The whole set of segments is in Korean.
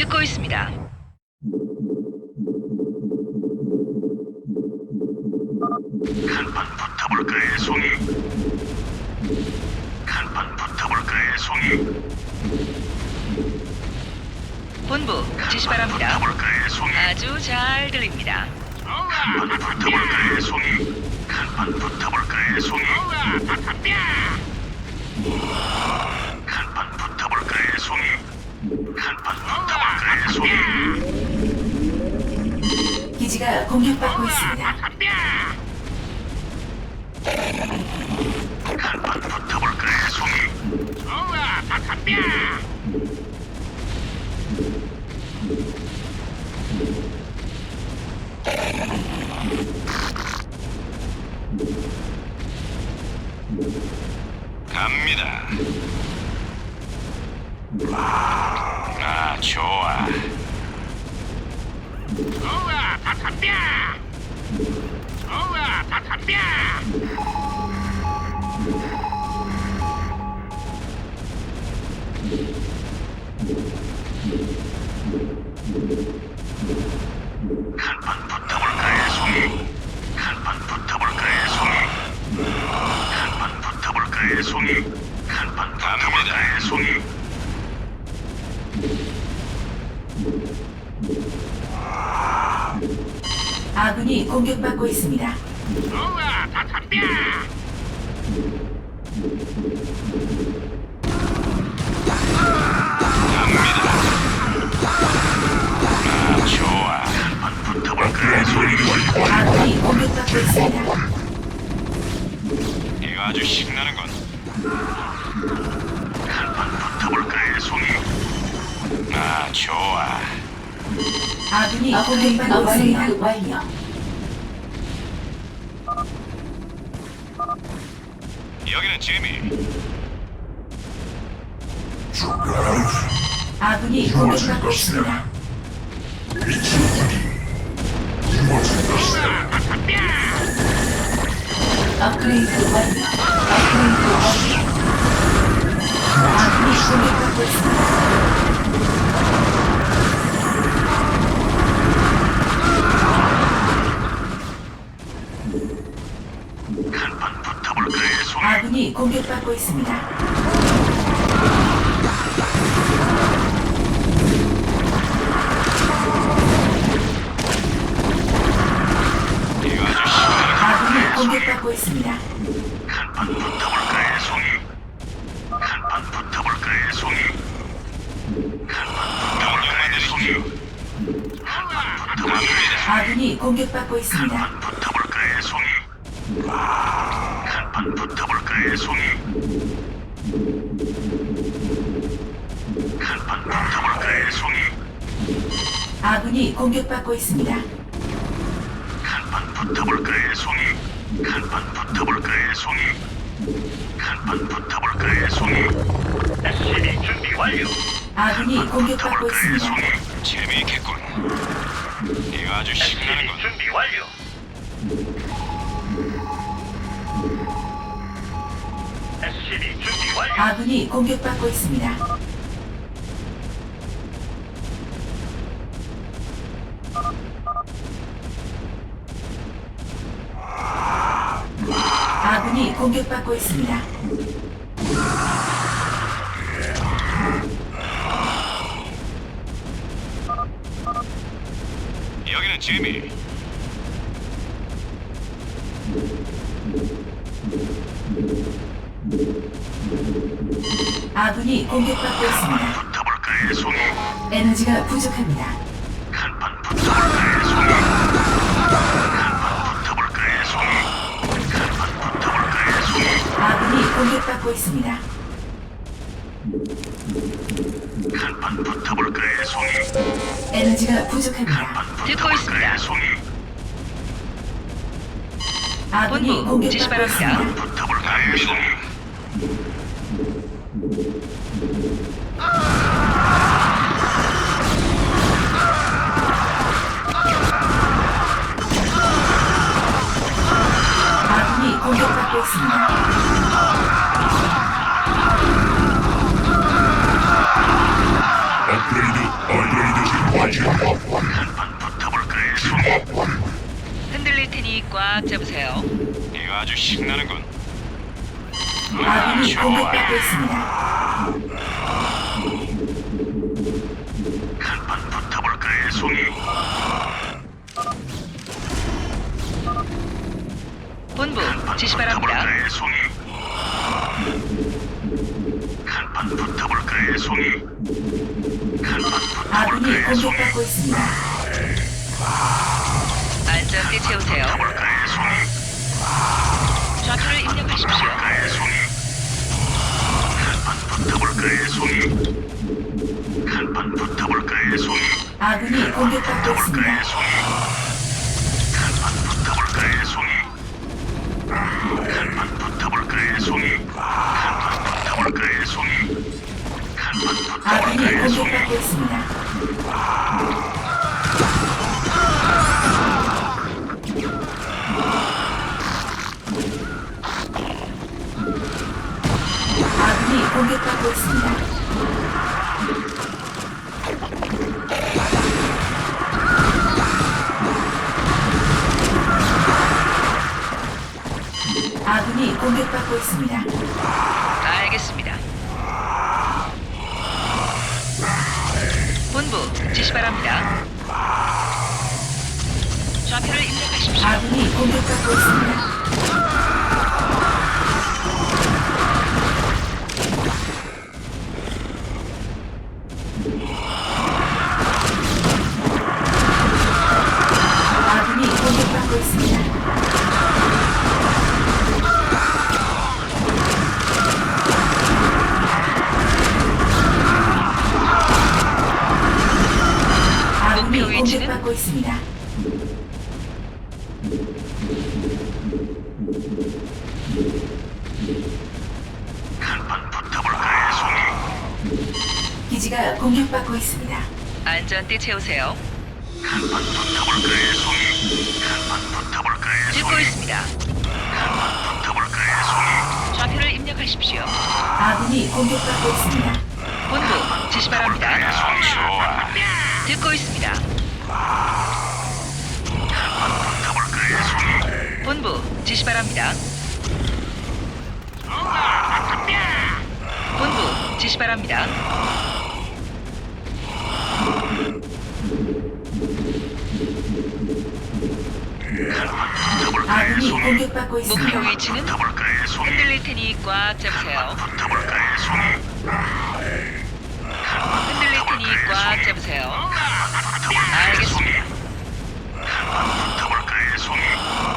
듣고 있습니다. 간판 붙어볼까의 송이. 간판 붙어볼까의 송이. 본부 지시 바랍니다. 아주 잘 들립니다. 간판 붙어볼까의 송이. 간판 붙어볼까의 송이 기지가 공격받고 있습니다. 간판 붙어볼까의 송이 갑니다. 아군이 공격받고 있습니다. 아, 좋아. 간판 붙어볼까의 송이 아군이 공격받고 있습니다. 이거 아주 신나는군. 간판 붙어볼까의 송이 아, 좋아. 아군이 공격받고 있습니다. 완료. 여기는 재미. 아군이 공격받고 있습니다. 업그레이드 완료. 업그레이드 완료. 아군이 공격받고 있습니다. 간판 붙어볼까의 송이 아군이 공격받고 있습니다. 이거 아주 신나는 아군이 공격받고 있습니다. 송이 간판 붙어볼까의 송이 간판 명령만 붙어볼까의 송이 아군이 공격받고 있습니다. 간판 붙어볼까의 송이 간판 붙어볼까의 송이 간판 붙어볼까의 송이 아군이 공격받고 있습니다. 간판 붙어볼까의 송이 간판 붙어볼까의 송이 간판 붙어볼까의 송이 SCB 준비 완료 아군이 공격받고 있습니다. 재미있겠군. 이거 아주 신나는군. 준비 완료 SCB 준비 완료 아군이 공격받고 있습니다. 아군이 공격받고 있습니다. 여기는 재미. 아군이 공격받고 있습니다. 붙어볼까의 송이 에너지가 부족합니다. 간판 붙어볼까의 송이 간판 붙어볼까의 송이 간판 붙어볼까의 송이 아군이 공격받고 있습니다. 간판 붙어볼까의 송이 에너지가 부족합니다. 간판 듣고 있습니다. 송이 아군이 본부 지시 공격받고 바랍니다. 있습니다. 붙어볼까의 송이 있습니다. 한판 붙어볼까요? 흔들릴 테니 꽉 잡으세요. 이거 아주 신나는군. 아, 아군이 좋아. 공격받고 있습니다. 한판 붙어볼까요, 송이? 본부 지시 바랍니다. 붙어볼까요, 송이? 한판 붙어볼까요, 송이? 아군이 붙어볼까요, 송이? 공격받고 있습니다. 안전띠 채우세요. 붙어볼까요, 송이? 좌표를 입력하십시오. 붙어볼까요, 송이? 한판 붙어볼까요, 송이? 한판 붙어볼까요, 송이? 아군이 공격받고 있습니다. 붙어볼까요, 송이? 붙어볼까요, 송이? 한판 붙어볼까요, 송이? 아군이 붙어볼까요, 송이? 공격받고 있습니다. 공격받고 있습니다. 알겠습니다. 본부 지시 바랍니다. 좌표를 입력하십시오. 아군이 공격받고 있습니다. 기지가 공격받고 있습니다. 안전띠 채우세요. 한판 붙어볼까요, 송이? 한판 붙어볼까요, 듣고 송이? 있습니다. 한판 붙어볼까요, 송이? 좌표를 입력하십시오. 아군이 공격받고 있습니다. 본부 지시 바랍니다. 아, 좋아. 듣고 있습니다. 붙어볼까요, 송이? 본부 지시 바랍니다. 본부 지시 바랍니다. 송이? 공격받고 목표 있습니다. 위치는 붙어볼까요, 송이? 흔들릴 테니 꽉 잡으세요. 붙어볼까요, 송이? 흔들릴 테니 꽉 잡으세요. 알겠습니다. 붙어볼까요, 송이?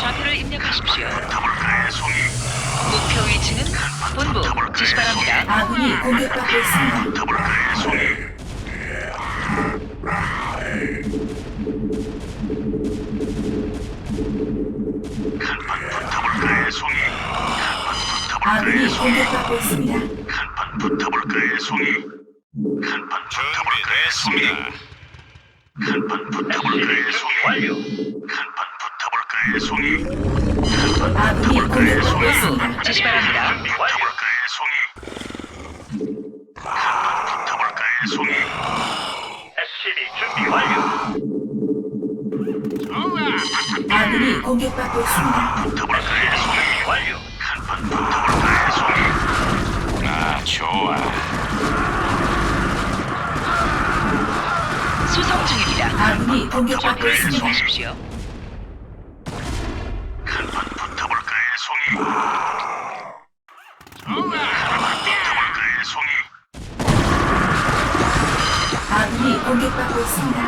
좌표를 입력하십시오. 붙어볼까요, 송이? 목표 위치는 본부 지시 바랍니다. 아군이 공격받고 있습니다. 붙어볼까요, 송이? 공격받고 있습니다. 한판 붙어볼까요, 송이? 송이? 준비됐습니다. 한판 붙어볼까요, 송이? 완료. 한판 붙어볼까요, 송이? 아군이 붙어볼까요, 공격받고? 있습니다. 지시 바랍니다. 붙어볼까요, 송이? 한판 붙어볼까요, 송이? SCB 준비 완료. 아군이 공격받고 있습니다. 붙어볼까요, 좋아. 수송 중입니다. 아군이 공격받고 있습니다. 입력하십시오. 한판 붙어볼까요, 송이? 한판 붙어볼까요, 송이? 아군이 공격받고 있습니다.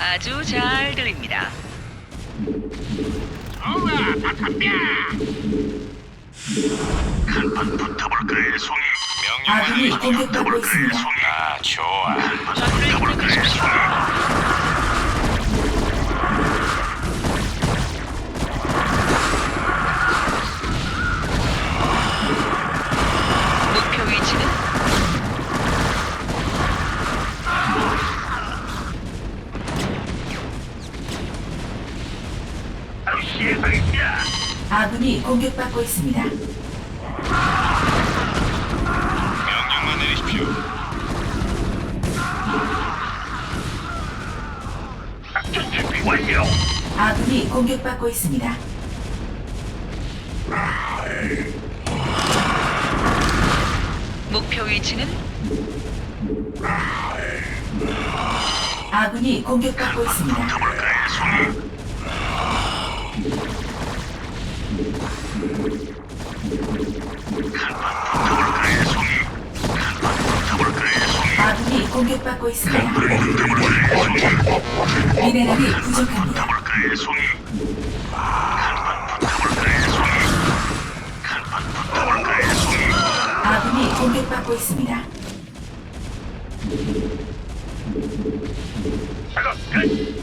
아주 잘 들립니다. 한판 아군이. 공격받고 공격받고 있습니다. 완료. 아군이 공격받고 있습니다. 목표 위치는 아군이 공격받고 있습니다. 붙어볼까요, 송이? 붙어볼까요, 송이? 공격받고 있습니다. 미네랄이 부족합니다. 아군이 공격받고 있습니다. 작업 끝.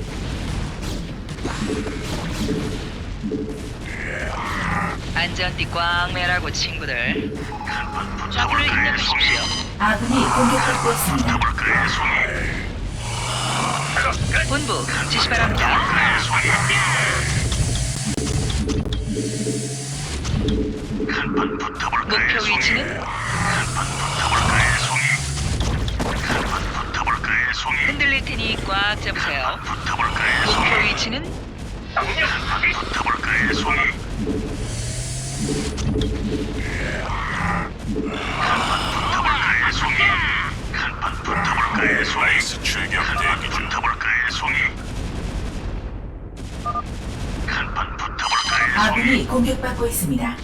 안전띠 꽝 매라고 친구들. 좌표를? 입력하십시오. 아군이 공격받고 있습니다. 작업 끝. 본부 지시 바랍니다. 목표? 위치는? 흔들릴 테니 꽉 잡으세요. 붙어볼까요, 목표 송이? 위치는 아군이 공격받고 있습니다.